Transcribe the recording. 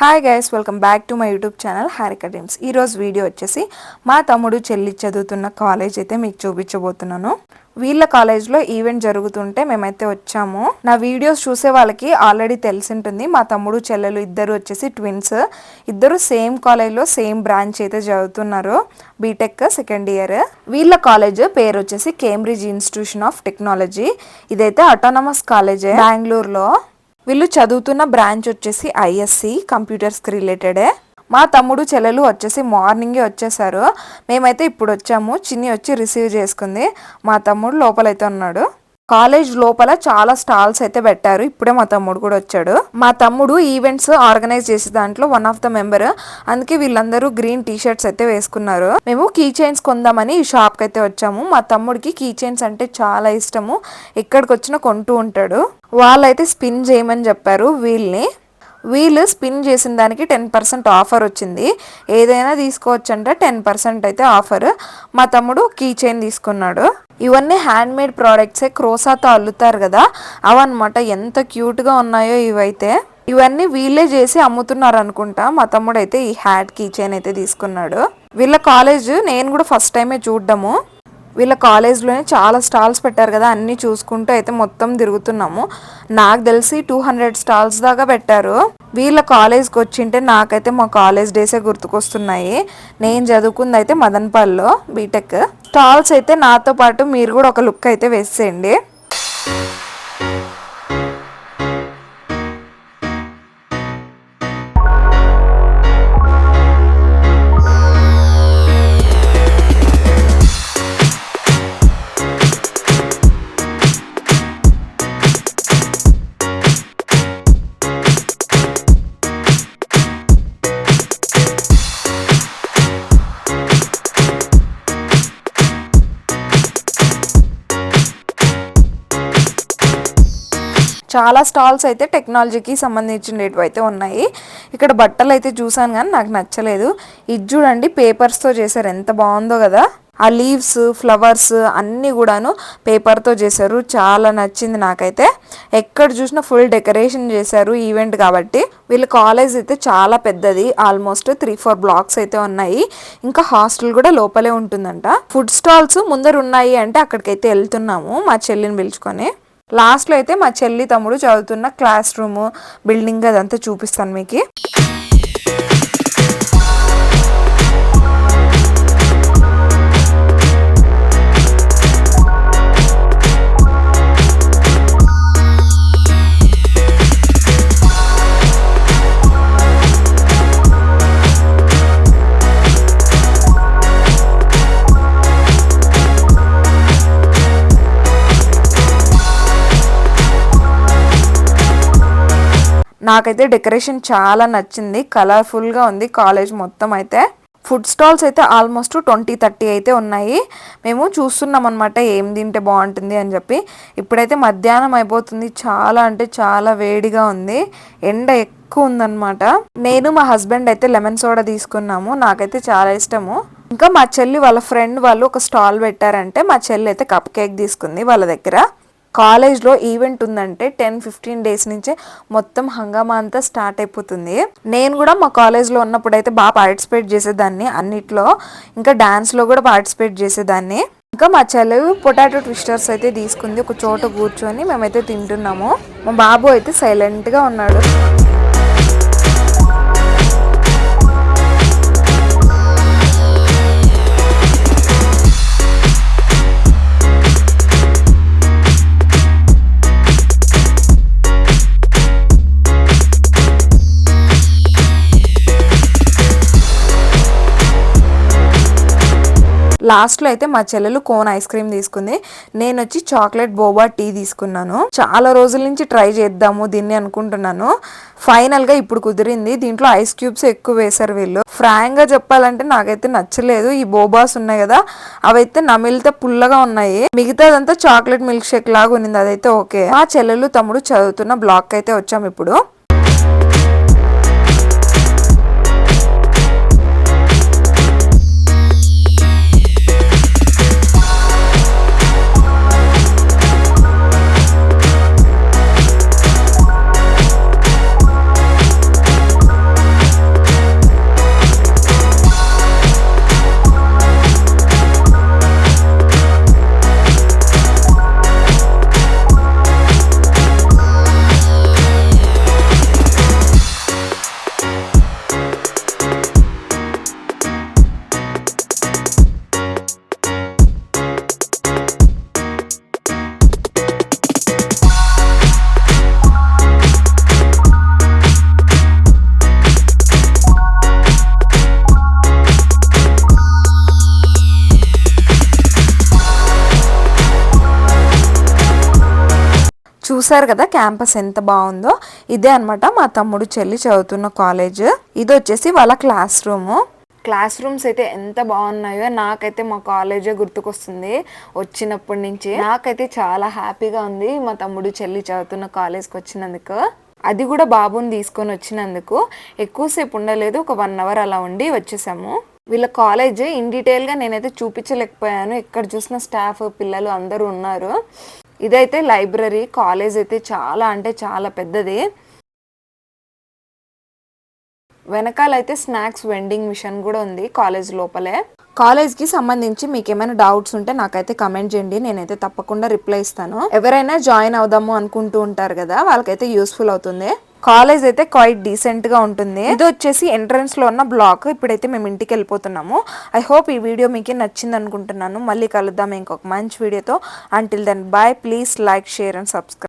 Hi guys welcome back to my YouTube channel Harika dreams ఈరోజు video వచ్చేసి మా తమ్ముడు చెల్లి చదువుతున్న కాలేజ్ అయితే మీకు చూపించబోతున్నాను. వీళ్ళ కాలేజ్లో ఈవెంట్ జరుగుతుంటే మేమైతే వచ్చాము. నా వీడియోస్ చూసే వాళ్ళకి ఆల్రెడీ తెలిసి ఉంటుంది మా తమ్ముడు చెల్లెలు ఇద్దరు వచ్చేసి ట్విన్స్ ఇద్దరు సేమ్ కాలేజ్లో సేమ్ బ్రాంచ్ అయితే చదువుతున్నారు. బీటెక్ సెకండ్ ఇయర్ వీళ్ళ కాలేజ్ పేరు వచ్చేసి కేంబ్రిడ్జ్ ఇన్స్టిట్యూషన్ ఆఫ్ టెక్నాలజీ ఇదైతే అటానమస్ కాలేజ్ బెంగళూరులో వీళ్ళు చదువుతున్న బ్రాంచ్ వచ్చేసి ఐఎస్సి కంప్యూటర్స్కి రిలేటెడే. మా తమ్ముడు చెల్లెలు వచ్చేసి మార్నింగే వచ్చేసారు. మేమైతే ఇప్పుడు వచ్చాము. చిన్ని వచ్చి రిసీవ్ చేసుకుంది. మా తమ్ముడు లోపలైతే ఉన్నాడు. కాలేజ్ లోపల చాలా స్టాల్స్ అయితే పెట్టారు. ఇప్పుడే మా తమ్ముడు కూడా వచ్చాడు. మా తమ్ముడు ఈవెంట్స్ ఆర్గనైజ్ చేసే దాంట్లో వన్ ఆఫ్ ద మెంబర్. అందుకే వీళ్ళందరూ గ్రీన్ టీ షర్ట్స్ అయితే వేసుకున్నారు. మేము కీ చైన్స్ కొందామని ఈ షాప్కి అయితే వచ్చాము. మా తమ్ముడికి కీ చైన్స్ అంటే చాలా ఇష్టము. ఎక్కడికి వచ్చినా కొంటూ ఉంటాడు. వాళ్ళైతే స్పిన్ చేయమని చెప్పారు వీళ్ళని. వీళ్ళు స్పిన్ చేసిన దానికి టెన్ పర్సెంట్ ఆఫర్ వచ్చింది. ఏదైనా తీసుకోవచ్చంటే టెన్ పర్సెంట్ అయితే ఆఫర్. మా తమ్ముడు కీ చైన్ తీసుకున్నాడు. ఇవన్నీ హ్యాండ్ మేడ్ ప్రోడక్ట్సే. క్రోసాతో అల్లుతారు కదా అవన్నమాట. ఎంత క్యూట్గా ఉన్నాయో ఇవైతే. ఇవన్నీ వీళ్ళే చేసి అమ్ముతున్నారు అనుకుంటా మా తమ్ముడు అయితే ఈ హ్యాట్ కీ చైన్ అయితే తీసుకున్నాడు. వీళ్ళ కాలేజ్ నేను కూడా ఫస్ట్ టైమే చూడడము. వీళ్ళ కాలేజ్లోనే చాలా స్టాల్స్ పెట్టారు కదా అన్నీ చూసుకుంటూ అయితే మొత్తం తిరుగుతున్నాము. నాకు తెలిసి టూ హండ్రెడ్ స్టాల్స్ దాకా పెట్టారు. వీళ్ళ కాలేజ్కి వచ్చింటే నాకైతే మా కాలేజ్ డేసే గుర్తుకొస్తున్నాయి. నేను చదువుకుంది అయితే మదన్పల్లో బీటెక్ స్టాల్స్ అయితే నాతో పాటు మీరు కూడా ఒక లుక్ అయితే వేసేయండి. చాలా స్టాల్స్ అయితే టెక్నాలజీకి సంబంధించినవి అయితే ఉన్నాయి. ఇక్కడ బట్టలు అయితే చూసాను కానీ నాకు నచ్చలేదు. ఇది చూడండి పేపర్స్తో చేశారు. ఎంత బాగుందో కదా. ఆ లీవ్స్ ఫ్లవర్స్ అన్నీ కూడాను పేపర్తో చేశారు. చాలా నచ్చింది నాకైతే. ఎక్కడ చూసినా ఫుల్ డెకరేషన్ చేశారు ఈవెంట్ కాబట్టి. వీళ్ళ కాలేజ్ అయితే చాలా పెద్దది. ఆల్మోస్ట్ త్రీ ఫోర్ బ్లాక్స్ అయితే ఉన్నాయి. ఇంకా హాస్టల్ కూడా లోపలే ఉంటుందంట. ఫుడ్ స్టాల్స్ ముందర ఉన్నాయి అంటే అక్కడికైతే వెళ్తున్నాము మా చెల్లిని పిలుచుకొని. లాస్ట్లో అయితే మా చెల్లి తమ్ముడు చదువుతున్న క్లాస్ రూమ్ బిల్డింగ్ అదంతా చూపిస్తాను మీకు. నాకైతే డెకరేషన్ చాలా నచ్చింది కలర్ఫుల్గా ఉంది కాలేజ్ మొత్తం అయితే. ఫుడ్ స్టాల్స్ అయితే ఆల్మోస్ట్ ట్వంటీ థర్టీ అయితే ఉన్నాయి. మేము చూస్తున్నాం అనమాట ఏం తింటే బాగుంటుంది అని చెప్పి. ఇప్పుడైతే మధ్యాహ్నం అయిపోతుంది చాలా అంటే చాలా వేడిగా ఉంది. ఎండ ఎక్కువ ఉందన్నమాట. నేను మా హస్బెండ్ అయితే లెమన్ సోడా తీసుకున్నాము నాకైతే చాలా ఇష్టము. ఇంకా మా చెల్లి వాళ్ళ ఫ్రెండ్ వాళ్ళు ఒక స్టాల్ పెట్టారంటే మా చెల్లి అయితే కప్ కేక్ తీసుకుంది వాళ్ళ దగ్గర. కాలేజ్లో ఈవెంట్ ఉందంటే టెన్ ఫిఫ్టీన్ డేస్ నుంచే మొత్తం హంగామా అంతా స్టార్ట్ అయిపోతుంది. నేను కూడా మా కాలేజ్లో ఉన్నప్పుడు అయితే బాగా పార్టిసిపేట్ చేసేదాన్ని అన్నిట్లో. ఇంకా డ్యాన్స్లో కూడా పార్టిసిపేట్ చేసేదాన్ని. ఇంకా మా చెల్లెవి పొటాటో ట్విస్టర్స్ అయితే తీసుకుంది. ఒక చోట కూర్చొని మేమైతే తింటున్నాము. మా బాబు అయితే సైలెంట్గా ఉన్నాడు. లాస్ట్లో అయితే మా చెల్లెలు కోన్ ఐస్ క్రీమ్ తీసుకుంది. నేను వచ్చి చాక్లెట్ బోబా టీ తీసుకున్నాను. చాలా రోజుల నుంచి ట్రై చేద్దాము దీన్ని అనుకుంటున్నాను. ఫైనల్గా ఇప్పుడు కుదిరింది. దీంట్లో ఐస్ క్యూబ్స్ ఎక్కువ వేశారు వీళ్ళు. ఫ్రాంక్గా చెప్పాలంటే నాకైతే నచ్చలేదు. ఈ బోబాస్ ఉన్నాయి కదా అవైతే నమిలితే పుల్లగా ఉన్నాయి. మిగతాదంతా చాక్లెట్ మిల్క్ షేక్ లాగా ఉన్నింది. అదైతే ఓకే. మా చెల్లెలు తమ్ముడు చదువుతున్న బ్లాక్ అయితే వచ్చాము ఇప్పుడు. చూసారు కదా క్యాంపస్ ఎంత బాగుందో? ఇదే అన్నమాట మా తమ్ముడు చెల్లి చదువుతున్న కాలేజ్. ఇది వచ్చేసి వాళ్ళ క్లాస్ రూమ్. క్లాస్ రూమ్స్ అయితే ఎంత బాగున్నాయో నాకైతే మా కాలేజే గుర్తుకొస్తుంది వచ్చినప్పటి నుంచి. నాకైతే చాలా హ్యాపీగా ఉంది మా తమ్ముడు చెల్లి చదువుతున్న కాలేజ్కి వచ్చినందుకు. అది కూడా బాబుని తీసుకొని వచ్చినందుకు. ఎక్కువసేపు ఉండలేదు ఒక వన్ అవర్ అలా ఉండి వచ్చేసాము. వీళ్ళ కాలేజ్ ఇన్ డీటెయిల్గా నేనైతే చూపించలేకపోయాను. ఎక్కడ చూసిన స్టాఫ్ పిల్లలు అందరూ ఉన్నారు. ఇదైతే లైబ్రరీ కాలేజ్ అయితే చాలా అంటే చాలా పెద్దది. వెనకాలైతే స్నాక్స్ వెండింగ్ మిషన్ కూడా ఉంది కాలేజ్ లోపలే. కాలేజ్కి సంబంధించి మీకు ఏమైనా డౌట్స్ ఉంటే నాకైతే కమెంట్ చేయండి నేనైతే తప్పకుండా రిప్లై ఇస్తాను. ఎవరైనా జాయిన్ అవుదాము అనుకుంటూ ఉంటారు కదా వాళ్ళకైతే యూస్ఫుల్ అవుతుంది. కాలేజ్ అయితే క్వైట్ డీసెంట్గా ఉంటుంది. ఇది వచ్చేసి ఎంట్రన్స్లో ఉన్న బ్లాక్ ఇప్పుడైతే మేము ఇంటికి వెళ్ళిపోతున్నాము. ఐ హోప్ ఈ వీడియో మీకు నచ్చింది అనుకుంటున్నాను. మళ్ళీ కలుద్దాం ఇంకొక మంచి వీడియోతో until then bye please like share and subscribe